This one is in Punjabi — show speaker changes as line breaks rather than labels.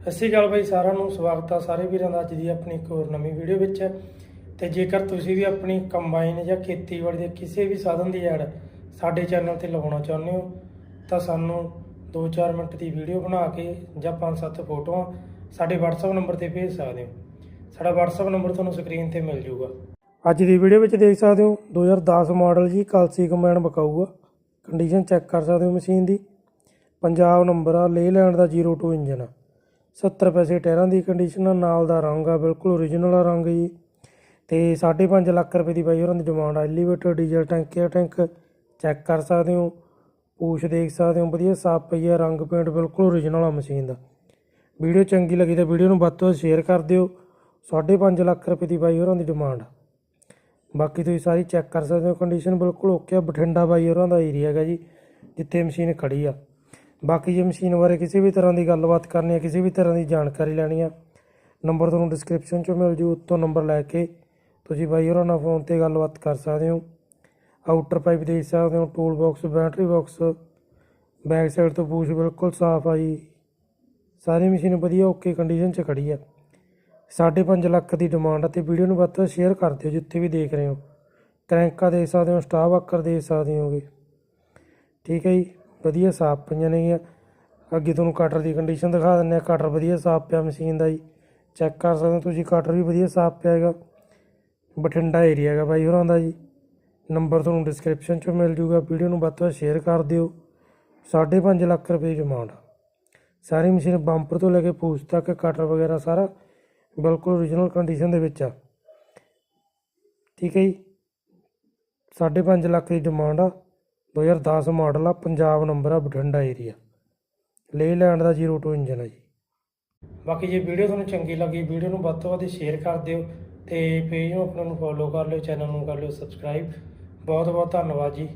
ਸਤਿ ਸ਼੍ਰੀ ਅਕਾਲ ਬਾਈ, ਸਾਰਿਆਂ ਨੂੰ ਸਵਾਗਤ ਆ ਸਾਰੇ ਵੀਰਾਂ ਦਾ ਅੱਜ ਦੀ ਆਪਣੀ ਇੱਕ ਹੋਰ ਨਵੀਂ ਵੀਡੀਓ ਵਿੱਚ। ਤੇ ਜੇਕਰ ਤੁਸੀਂ ਵੀ ਆਪਣੀ ਕੰਬਾਈਨ ਜਾਂ ਖੇਤੀਬਾੜੀ ਦੇ ਕਿਸੇ ਵੀ ਸਾਧਨ ਦੀ ਐਡ ਸਾਡੇ ਚੈਨਲ ਤੇ ਲਗਾਉਣਾ ਚਾਹੁੰਦੇ ਹੋ, ਤਾਂ ਸਾਨੂੰ 2-4 ਮਿੰਟ ਦੀ ਵੀਡੀਓ ਬਣਾ ਕੇ ਜਾਂ 5-7 ਫੋਟੋਆਂ ਸਾਡੇ WhatsApp ਨੰਬਰ ਤੇ ਭੇਜ ਸਕਦੇ ਹੋ। ਸਾਡਾ WhatsApp ਨੰਬਰ ਤੁਹਾਨੂੰ ਸਕਰੀਨ ਤੇ ਮਿਲ ਜਾਊਗਾ। ਅੱਜ ਦੀ ਵੀਡੀਓ ਵਿੱਚ ਦੇਖ ਸਕਦੇ ਹੋ 2010 ਮਾਡਲ ਜੀ ਕਲਸੀ ਕੰਬਾਈਨ ਬਕਾਊਗਾ। ਕੰਡੀਸ਼ਨ ਚੈੱਕ ਕਰ ਸਕਦੇ ਹੋ ਮਸ਼ੀਨ ਦੀ। ਪੰਜਾਬ ਨੰਬਰ ਆ ਲੇਲੈਂਡ ਦਾ 02 ਇੰਜਨ ਆ। 70 ਪੈਸੇ ਟਾਇਰਾਂ ਦੀ ਕੰਡੀਸ਼ਨ ਆ, ਨਾਲ ਦਾ ਰੰਗ ਆ, ਬਿਲਕੁਲ ਓਰੀਜਨਲ ਆ ਰੰਗ ਜੀ। ਤੇ 5.5 ਲੱਖ ਰੁਪਏ ਦੀ ਬਾਈ ਹੋਰਾਂ ਦੀ ਡਿਮਾਂਡ ਆ। ਐਲੀਵੇਟਰ ਡੀਜ਼ਲ ਟੈਂਕ ਆ ਟੈਂਕ ਚੈੱਕ ਕਰ ਸਕਦੇ ਹੋ, ਪੂਛ ਦੇਖ ਸਕਦੇ ਹੋ, ਵਧੀਆ ਸਾਫ਼ ਪਈ ਆ, ਰੰਗ ਪੇਂਟ ਬਿਲਕੁਲ ਓਰੀਜਨਲ ਆ ਮਸ਼ੀਨ ਦਾ। ਵੀਡੀਓ ਚੰਗੀ ਲੱਗੀ ਤਾਂ ਵੀਡੀਓ ਨੂੰ ਵੱਧ ਤੋਂ ਵੱਧ ਸ਼ੇਅਰ ਕਰ ਦਿਓ। 5.5 ਲੱਖ ਰੁਪਏ ਦੀ ਬਾਈ ਹੋਰਾਂ ਦੀ ਡਿਮਾਂਡ ਆ। ਬਾਕੀ ਤੁਸੀਂ ਸਾਰੀ ਚੈੱਕ ਕਰ ਸਕਦੇ ਹੋ ਕੰਡੀਸ਼ਨ ਬਿਲਕੁਲ ਓਕੇ ਆ। ਬਠਿੰਡਾ ਬਾਈ ਹੋਰਾਂ ਦਾ ਏਰੀਆ ਹੈਗਾ ਜੀ, ਜਿੱਥੇ ਮਸ਼ੀਨ ਖੜੀ ਆ। ਬਾਕੀ ਜੇ ਮਸ਼ੀਨ ਬਾਰੇ ਕਿਸੇ ਵੀ ਤਰ੍ਹਾਂ ਦੀ ਗੱਲਬਾਤ ਕਰਨੀ ਹੈ, ਕਿਸੇ ਵੀ ਤਰ੍ਹਾਂ ਦੀ ਜਾਣਕਾਰੀ ਲੈਣੀ ਆ ਨੰਬਰ ਤੁਹਾਨੂੰ ਡਿਸਕ੍ਰਿਪਸ਼ਨ 'ਚ ਮਿਲ ਜੂ, ਉੱਤੋਂ ਨੰਬਰ ਲੈ ਕੇ ਤੁਸੀਂ ਬਾਈ ਹੋਰਾਂ ਨਾਲ ਫੋਨ ਤੇ ਗੱਲਬਾਤ ਕਰ ਸਕਦੇ ਹੋ। ਆਊਟਰ ਪਾਈਪ ਦੇਖ ਸਕਦੇ ਹੋ tool box battery box back side ਤੋਂ ਪੂਛ ਬਿਲਕੁਲ ਸਾਫ਼ ਆ ਜੀ ਸਾਰੀ ਮਸ਼ੀਨ ਵਧੀਆ ਓਕੇ ਕੰਡੀਸ਼ਨ 'ਚ ਖੜੀ ਆ 5.5 ਲੱਖ ਦੀ ਡਿਮਾਂਡ ਆ ਤੇ ਵੀਡੀਓ ਨੂੰ ਵੱਧ ਤੋਂ ਸ਼ੇਅਰ ਕਰ ਦਿਓ ਜਿੱਥੇ ਵੀ ਦੇਖ ਰਹੇ ਹੋ। ਕਰੈਂਕਾਂ ਦੇਖ ਸਕਦੇ ਹੋ ਸਟਾਫ ਵਰਕਰ ਦੇਖ ਸਕਦੇ ਹੋਗੇ। ਠੀਕ ਹੈ ਜੀ। ਵਧੀਆ ਸਾਫ਼ ਪਈਆਂ ਨੇਗੀਆਂ ਅੱਗੇ ਤੁਹਾਨੂੰ ਕਟਰ ਦੀ ਕੰਡੀਸ਼ਨ ਦਿਖਾ ਦਿੰਦੇ ਆ ਕਟਰ ਵਧੀਆ ਸਾਫ਼ ਪਿਆ ਮਸ਼ੀਨ ਦਾ ਜੀ। ਚੈੱਕ ਕਰ ਸਕਦੇ ਹੋ ਤੁਸੀਂ ਕਟਰ ਵੀ ਵਧੀਆ ਸਾਫ਼ ਪਿਆ ਹੈਗਾ। ਬਠਿੰਡਾ ਏਰੀਆ ਹੈਗਾ ਬਾਈ ਹੋਰਾਂ ਦਾ ਜੀ। ਨੰਬਰ ਤੁਹਾਨੂੰ ਡਿਸਕ੍ਰਿਪਸ਼ਨ 'ਚ ਮਿਲ ਜੂਗਾ। ਵੀਡੀਓ ਨੂੰ ਵੱਧ ਤੋਂ ਵੱਧ ਸ਼ੇਅਰ ਕਰ ਦਿਓ। 5.5 ਲੱਖ ਰੁਪਏ ਦੀ ਡਿਮਾਂਡ ਆ। ਸਾਰੀ ਮਸ਼ੀਨ ਬੰਪਰ ਤੋਂ ਲੈ ਕੇ ਪੂਛ ਤੱਕ ਕਟਰ ਵਗੈਰਾ ਸਾਰਾ ਬਿਲਕੁਲ ਓਰੀਜਨਲ ਕੰਡੀਸ਼ਨ ਦੇ ਵਿੱਚ ਆ। ਠੀਕ ਹੈ ਜੀ। 5.5 ਲੱਖ ਦੀ ਡਿਮਾਂਡ ਆ। 2010 ਮਾਡਲ ਆ, ਪੰਜਾਬ ਨੰਬਰ ਆ, ਬਠਿੰਡਾ ਏਰੀਆ ਲੇਲੈਂਡ ਦਾ 02 ਇੰਜਨ ਆ ਜੀ। ਬਾਕੀ ਜੇ ਵੀਡੀਓ ਤੁਹਾਨੂੰ ਚੰਗੀ ਲੱਗੀ, ਵੀਡੀਓ ਨੂੰ ਵੱਧ ਤੋਂ ਵੱਧ ਸ਼ੇਅਰ ਕਰ ਦਿਓ ਤੇ ਪੇਜ ਨੂੰ ਆਪਣਾ ਨੂੰ ਫੋਲੋ ਕਰ ਲਿਓ, ਚੈਨਲ ਨੂੰ ਕਰ ਲਿਓ ਸਬਸਕ੍ਰਾਈਬ ਬਹੁਤ ਬਹੁਤ ਧੰਨਵਾਦ ਜੀ।